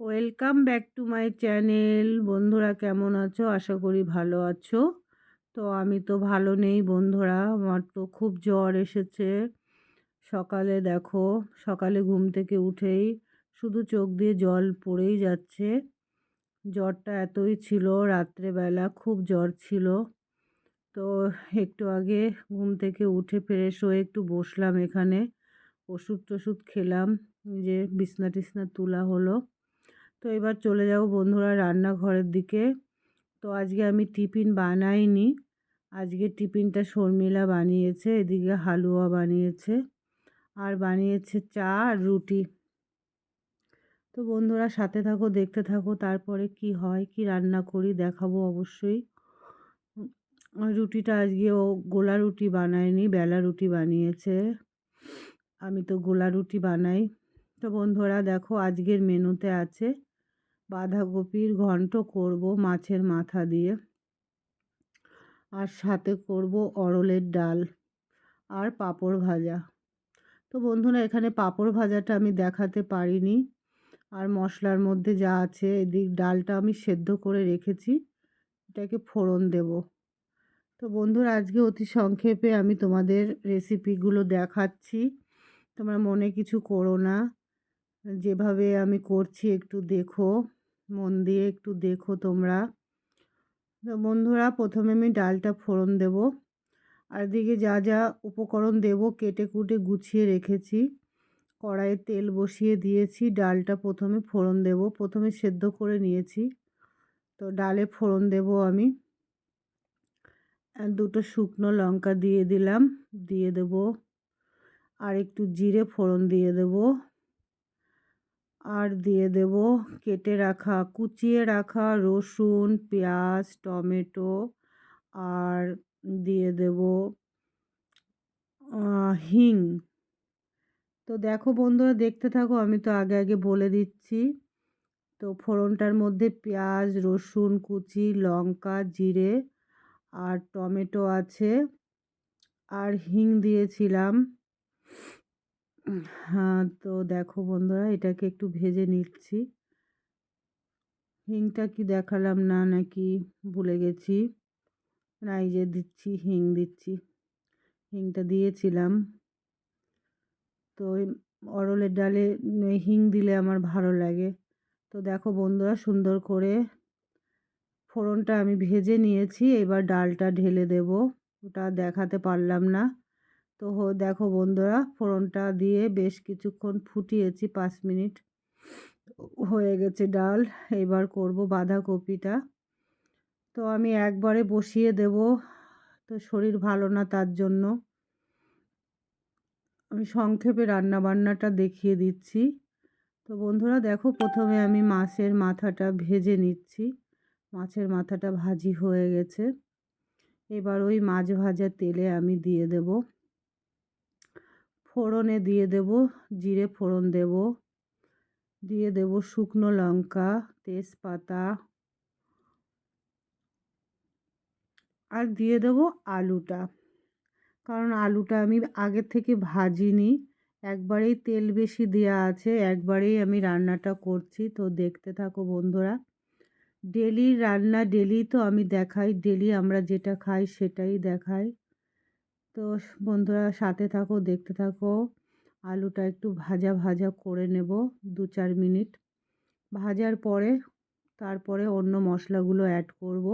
Welcome back to my channel বন্ধুরা কেমন আছো? আশা করি ভালো আছো। তো আমি তো ভালো নেই বন্ধুরা। আমার তো খুব জ্বর এসেছে। সকালে দেখো, সকালে ঘুম থেকে উঠেই শুধু চোখ দিয়ে জল পড়েই যাচ্ছে। জ্বরটা এতই ছিল, রাত্রেবেলা খুব জ্বর ছিল। তো একটু আগে ঘুম থেকে উঠে ফ্রেশ হয়ে একটু বসলাম এখানে। ওষুধ টষুধ খেলাম যে বিছনা টিছনা তোলা হলো। তো এবার চলে যাব বন্ধুরা রান্নাঘরের দিকে। তো আজকে আমি টিফিন বানাইনি। আজকে টিফিনটা শর্মিলা বানিয়েছে, এদিকে হালুয়া বানিয়েছে, আর বানিয়েছে চা আর রুটি। তো বন্ধুরা সাথে থাকো, দেখতে থাকো, তারপরে কি হয়, কি রান্না করি দেখাবো অবশ্যই। রুটিটা আজকে ও গোলা রুটি বানায়নি, বেলা রুটি বানিয়েছে। আমি তো গোলা রুটি বানাই। তো বন্ধুরা দেখো আজকের মেনুতে আছে বাঁধাকপির ঘন্ট করব মাছের মাথা দিয়ে। আর সাথে করব অরলের ডাল আর পাঁপড় ভাজা। তো বন্ধুরা, এখানে পাঁপড় ভাজাটা আমি দেখাতে পারিনি। আর মশলার মধ্যে যা আছে, এদিক ডালটা আমি সেদ্ধ করে রেখেছি। এটাকে ফোড়ন দেব। তো বন্ধুরা, আজকে অতি সংক্ষেপে আমি তোমাদের রেসিপিগুলো দেখাচ্ছি। তোমরা মনে কিছু করো না। যেভাবে আমি করছি, একটু দেখো। মন দিয়ে একটু দেখো তোমরা। তো বন্ধুরা, প্রথমে আমি ডালটা ফোড়ন দেব। আর দিকে যা যা উপকরণ দেব, কেটে কুটে গুছিয়ে রেখেছি। কড়াইয়ে তেল বসিয়ে দিয়েছি, ডালটা প্রথমে ফোড়ন দেব। প্রথমে সেদ্ধ করে নিয়েছি। তো ডালে ফোড়ন দেব আমি। দুটো শুকনো লঙ্কা দিয়ে দিলাম, দিয়ে দেব। আর একটু জিরে ফোড়ন দিয়ে দেব। আর দিয়ে দেব কেটে রাখা, কুচিয়ে রাখা রসুন, পেঁয়াজ, টমেটো আর দিয়ে দেব হিং। তো দেখো বন্ধুরা, দেখতে থাকো, আমি তো আগে আগে বলে দিচ্ছি। তো ফোড়নটার মধ্যে পেঁয়াজ, রসুন, কুচি, লঙ্কা, জিরে আর টমেটো আছে। আর হিং দিয়েছিলাম। তো দেখো বন্ধুরা, এটাকে একটু ভেজে নিচ্ছি। হিংটা কি দেখালাম না নাকি ভুলে গেছি। রাইজে দিচ্ছি, হিং দিচ্ছি। হিংটা দিয়েছিলাম। তো অরলের ডালে হিং দিলে আমার ভালো লাগে। তো দেখো বন্ধুরা, সুন্দর করে ফোড়নটা আমি ভেজে নিয়েছি। এবার ডালটা ঢেলে দেব। ওটা দেখাতে পারলাম না। তো দেখো বন্ধুরা, ফোড়নটা দিয়ে বেশ কিছুক্ষণ ফুটিয়েছি, পাঁচ মিনিট। হয়ে গেছে ডাল, এবার করব বাঁধাকপিটা। তো আমি একবারে বসিয়ে দেব, তো শরীর ভালো না তার জন্য। আমি সংক্ষেপে রান্না বান্নাটা দেখিয়ে দিচ্ছি। তো বন্ধুরা, দেখো প্রথমে আমি মাছের মাথাটা ভেজে নিচ্ছি। মাছের মাথাটা ভাজি হয়ে গেছে। এবার ওই মাছ ভাজা তেলে আমি দিয়ে দেব। ফোড়নে দিয়ে দেব, জিরে ফোড়ন দেব, দিয়ে দেব শুকনো লঙ্কা, তেজপাতা আর দিয়ে দেব আলুটা। কারণ আলুটা আমি আগের থেকে ভাজিনি, একবারেই তেল বেশি দেওয়া আছে, একবারেই আমি রান্নাটা করছি। তো দেখতে থাকো বন্ধুরা, ডেলি রান্না ডেলি তো আমি দেখাই, ডেলি আমরা যেটা খাই সেটাই দেখাই। তো বন্ধুরা সাথে থাকো, দেখতে থাকো। আলুটা একটু ভাজা ভাজা করে নেব দু, চার মিনিট। ভাজার পরে তারপরে অন্য মশলাগুলো অ্যাড করব।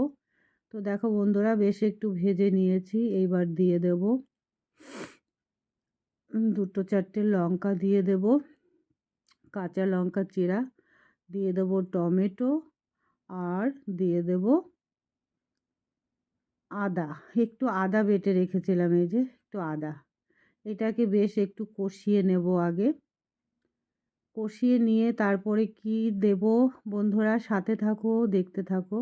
তো দেখো বন্ধুরা, বেশ একটু ভেজে নিয়েছি, এইবার দিয়ে দেব। দুটো চারটে লঙ্কা দিয়ে দেব। কাঁচা লঙ্কা চিরা। দিয়ে দেব টমেটো। আর দিয়ে দেব আদা, একটু আদা বেটে রেখেছিলাম এই যে, একটু আদা। এটাকে বেশ একটু কষিয়ে নেব আগে। কষিয়ে নিয়ে তারপরে কি দেব বন্ধুরা? সাথে থাকো, দেখতে থাকো।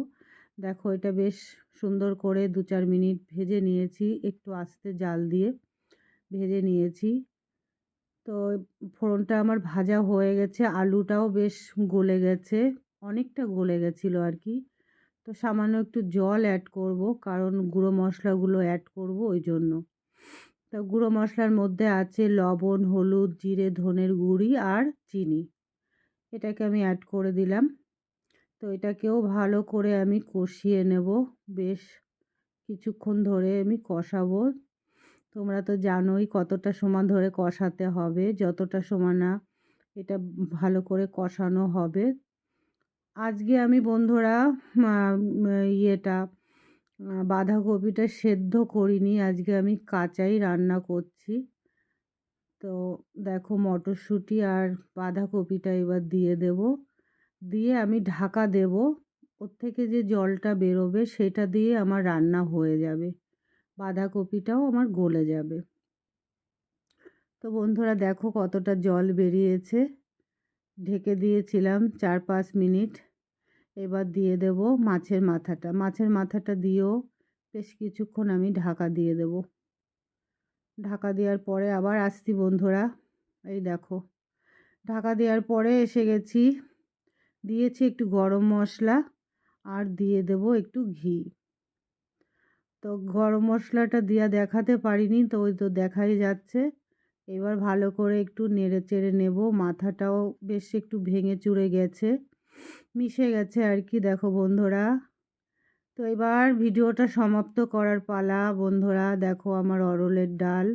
দেখো, এটা বেশ সুন্দর করে দু চার মিনিট ভেজে নিয়েছি, একটু আস্তে জাল দিয়ে ভেজে নিয়েছি। তো ফোড়নটা আমার ভাজা হয়ে গেছে, আলুটাও বেশ গলে গেছে, অনেকটা গলে গেছিল আর কি। তো সামান্য একটু জল অ্যাড করব, কারণ গুঁড়ো মশলাগুলো অ্যাড করব ওই জন্য তো গুঁড়ো মশলার মধ্যে আছে লবণ, হলুদ, জিরে, ধনের গুঁড়ি আর চিনি। এটাকে আমি অ্যাড করে দিলাম। তো এটাকেও ভালো করে আমি কষিয়ে নেব। বেশ কিছুক্ষণ ধরে আমি কষাবো। তোমরা তো জানোই কতটা সময় ধরে কষাতে হবে, যতটা সময় না, এটা ভালো করে কষানো হবে। আজকে আমি বন্ধুরা ইয়েটা বাঁধাকপিটা সেদ্ধ করিনি। আজকে আমি কাঁচাই রান্না করছি। তো দেখো মটরশুঁটি আর বাঁধাকপিটা এবার দিয়ে দেব। দিয়ে আমি ঢাকা দেব। ওর থেকে যে জলটা বেরোবে সেটা দিয়ে আমার রান্না হয়ে যাবে। বাঁধাকপিটাও আমার গলে যাবে। তো বন্ধুরা দেখো কতটা জল বেরিয়েছে। ঢেকে দিয়েছিলাম চার পাঁচ মিনিট। এবার দিয়ে দেব মাছের মাথাটা। মাছের মাথাটা দিয়েও বেশ কিছুক্ষণ আমি ঢাকা দিয়ে দেব। ঢাকা দেওয়ার পরে আবার আসছি বন্ধুরা। এই দেখো, ঢাকা দেওয়ার পরে এসে গেছি। দিয়েছি একটু গরম মশলা আর দিয়ে দেব একটু ঘি। তো গরম মশলাটা দিয়া দেখাতে পারিনি, তো ওই তো দেখাই যাচ্ছে। এবার ভালো করে একটু নেড়ে চেড়ে নেব। মাথাটাও বেশ একটু ভেঙে চুড়ে গেছে। মিশে গেছে আর কি, দেখো বন্ধুরা। তো এবার ভিডিওটা সমাপ্ত করার পালা। বন্ধুরা, দেখো আমার অরলের ডাল।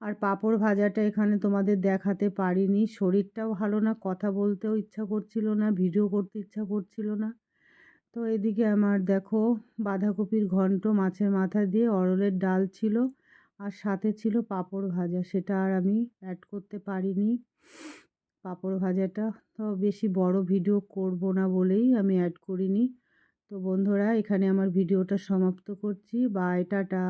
আর পাঁপড় ভাজাটা এখানে তোমাদের দেখাতে পারিনি। শরীরটাও ভালো না, কথা বলতেও ইচ্ছা করছিল না, ভিডিও করতে ইচ্ছা করছিল না। তো এদিকে আমার, দেখো, বাঁধাকপির ঘন্ট মাছের মাথা দিয়ে অরলের ডাল ছিল। আর সাথে ছিল পাঁপড় ভাজা। সেটা আর আমি অ্যাড করতে পারিনি। পাঁপড় ভাজাটা তো বেশি বড় ভিডিও করব না বলেই আমি অ্যাড করিনি। তো বন্ধুরা, এখানে আমার ভিডিওটা সমাপ্ত করছি। Bye tata.